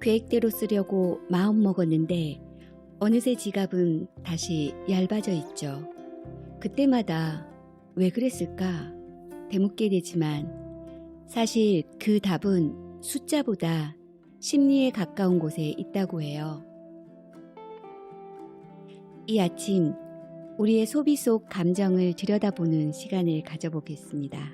계획대로 쓰려고 마음 먹었는데 어느새 지갑은 다시 얇아져 있죠. 그때마다 왜 그랬을까 되묻게 되지만 사실 그 답은 숫자보다 심리에 가까운 곳에 있다고 해요. 이 아침 우리의 소비 속 감정을 들여다보는 시간을 가져보겠습니다.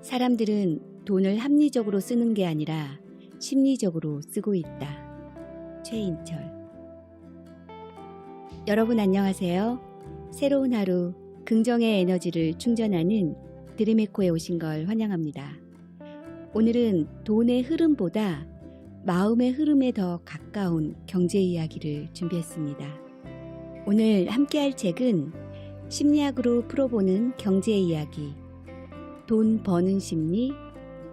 사람들은 돈을 합리적으로 쓰는 게 아니라 심리적으로 쓰고 있다. 최인철. 여러분 안녕하세요. 새로운 하루 긍정의 에너지를 충전하는 드림에코에 오신 걸 환영합니다. 오늘은 돈의 흐름보다 마음의 흐름에 더 가까운 경제 이야기를 준비했습니다. 오늘 함께 할 책은 심리학으로 풀어보는 경제 이야기. 돈 버는 심리,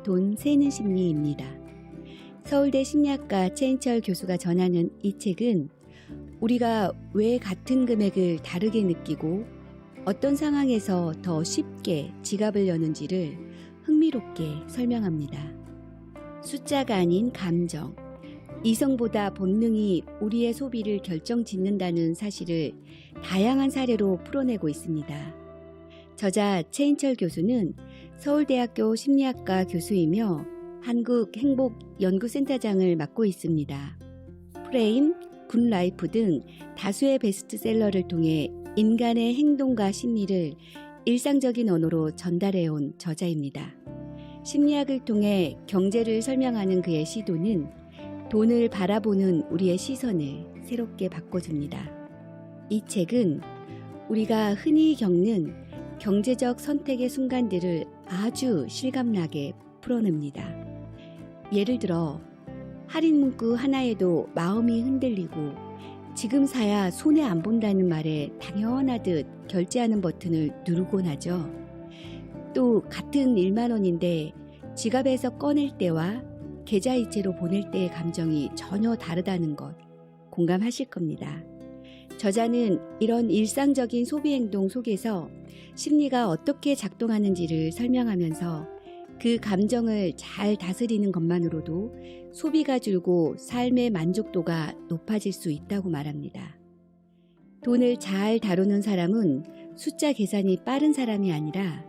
돈 세는 심리입니다. 서울대 심리학과 최인철 교수가 전하는 이 책은 우리가 왜 같은 금액을 다르게 느끼고 어떤 상황에서 더 쉽게 지갑을 여는지를 흥미롭게 설명합니다. 숫자가 아닌 감정, 이성보다 본능이 우리의 소비를 결정 짓는다는 사실을 다양한 사례로 풀어내고 있습니다. 저자 최인철 교수는 서울대학교 심리학과 교수이며 한국행복연구센터장을 맡고 있습니다. 프레임, 굿라이프 등 다수의 베스트셀러를 통해 인간의 행동과 심리를 일상적인 언어로 전달해온 저자입니다. 심리학을 통해 경제를 설명하는 그의 시도는 돈을 바라보는 우리의 시선을 새롭게 바꿔줍니다. 이 책은 우리가 흔히 겪는 경제적 선택의 순간들을 아주 실감나게 풀어냅니다. 예를 들어 할인 문구 하나에도 마음이 흔들리고 지금 사야 손해 안 본다는 말에 당연하듯 결제하는 버튼을 누르곤 하죠. 또 같은 1만 원인데 지갑에서 꺼낼 때와 계좌이체로 보낼 때의 감정이 전혀 다르다는 것 공감하실 겁니다. 저자는 이런 일상적인 소비 행동 속에서 심리가 어떻게 작동하는지를 설명하면서 그 감정을 잘 다스리는 것만으로도 소비가 줄고 삶의 만족도가 높아질 수 있다고 말합니다. 돈을 잘 다루는 사람은 숫자 계산이 빠른 사람이 아니라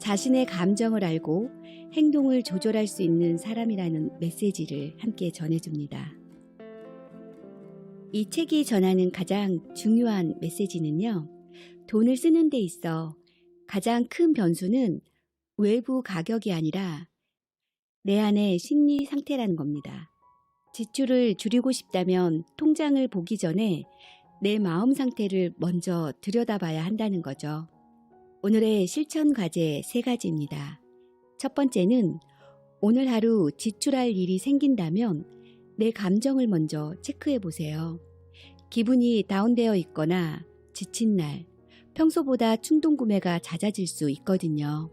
자신의 감정을 알고 행동을 조절할 수 있는 사람이라는 메시지를 함께 전해줍니다. 이 책이 전하는 가장 중요한 메시지는요, 돈을 쓰는 데 있어 가장 큰 변수는 외부 가격이 아니라 내 안의 심리 상태라는 겁니다. 지출을 줄이고 싶다면 통장을 보기 전에 내 마음 상태를 먼저 들여다봐야 한다는 거죠. 오늘의 실천 과제 세 가지입니다. 첫 번째는 오늘 하루 지출할 일이 생긴다면 내 감정을 먼저 체크해 보세요. 기분이 다운되어 있거나 지친 날, 평소보다 충동 구매가 잦아질 수 있거든요.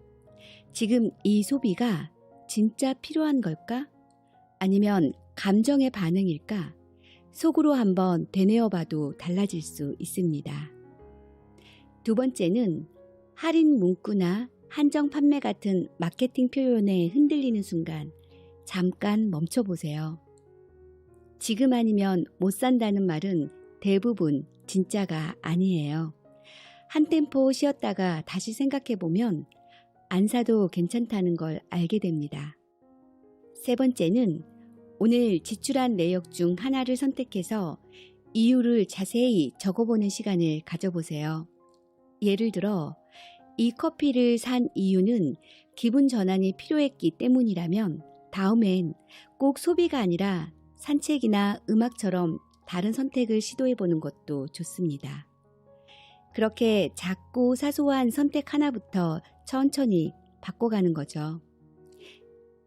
지금 이 소비가 진짜 필요한 걸까? 아니면 감정의 반응일까? 속으로 한번 되뇌어 봐도 달라질 수 있습니다. 두 번째는 할인 문구나 한정 판매 같은 마케팅 표현에 흔들리는 순간 잠깐 멈춰 보세요. 지금 아니면 못 산다는 말은 대부분 진짜가 아니에요. 한 템포 쉬었다가 다시 생각해 보면 안 사도 괜찮다는 걸 알게 됩니다. 세 번째는 오늘 지출한 내역 중 하나를 선택해서 이유를 자세히 적어보는 시간을 가져보세요. 예를 들어, 이 커피를 산 이유는 기분 전환이 필요했기 때문이라면 다음엔 꼭 소비가 아니라 산책이나 음악처럼 다른 선택을 시도해보는 것도 좋습니다. 그렇게 작고 사소한 선택 하나부터 천천히 바꿔가는 거죠.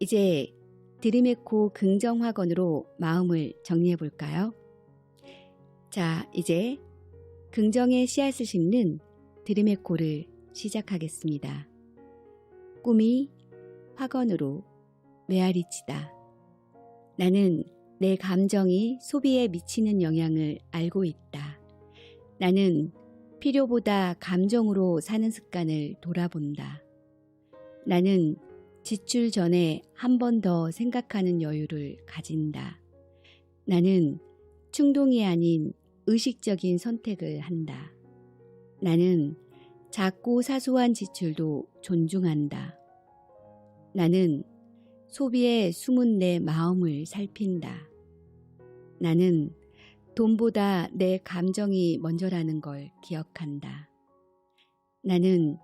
이제 드림에코 긍정학원으로 마음을 정리해 볼까요? 자, 이제 긍정의 씨앗을 심는 드림에코를 시작하겠습니다. 꿈이 학원으로 메아리치다. 나는 내 감정이 소비에 미치는 영향을 알고 있다. 나는 필요보다 감정으로 사는 습관을 돌아본다. 나는 지출 전에 한 번 더 생각하는 여유를 가진다. 나는 충동이 아닌 의식적인 선택을 한다. 나는 작고 사소한 지출도 존중한다. 나는 소비에 숨은 내 마음을 살핀다. 나는 돈보다 내 감정이 먼저라는 걸 기억한다. 나는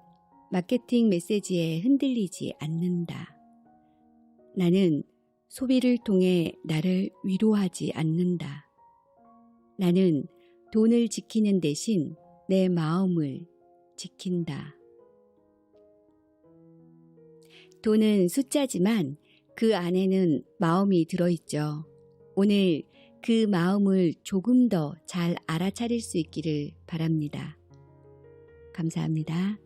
마케팅 메시지에 흔들리지 않는다. 나는 소비를 통해 나를 위로하지 않는다. 나는 돈을 지키는 대신 내 마음을 지킨다. 돈은 숫자지만 그 안에는 마음이 들어있죠. 오늘 그 마음을 조금 더 잘 알아차릴 수 있기를 바랍니다. 감사합니다.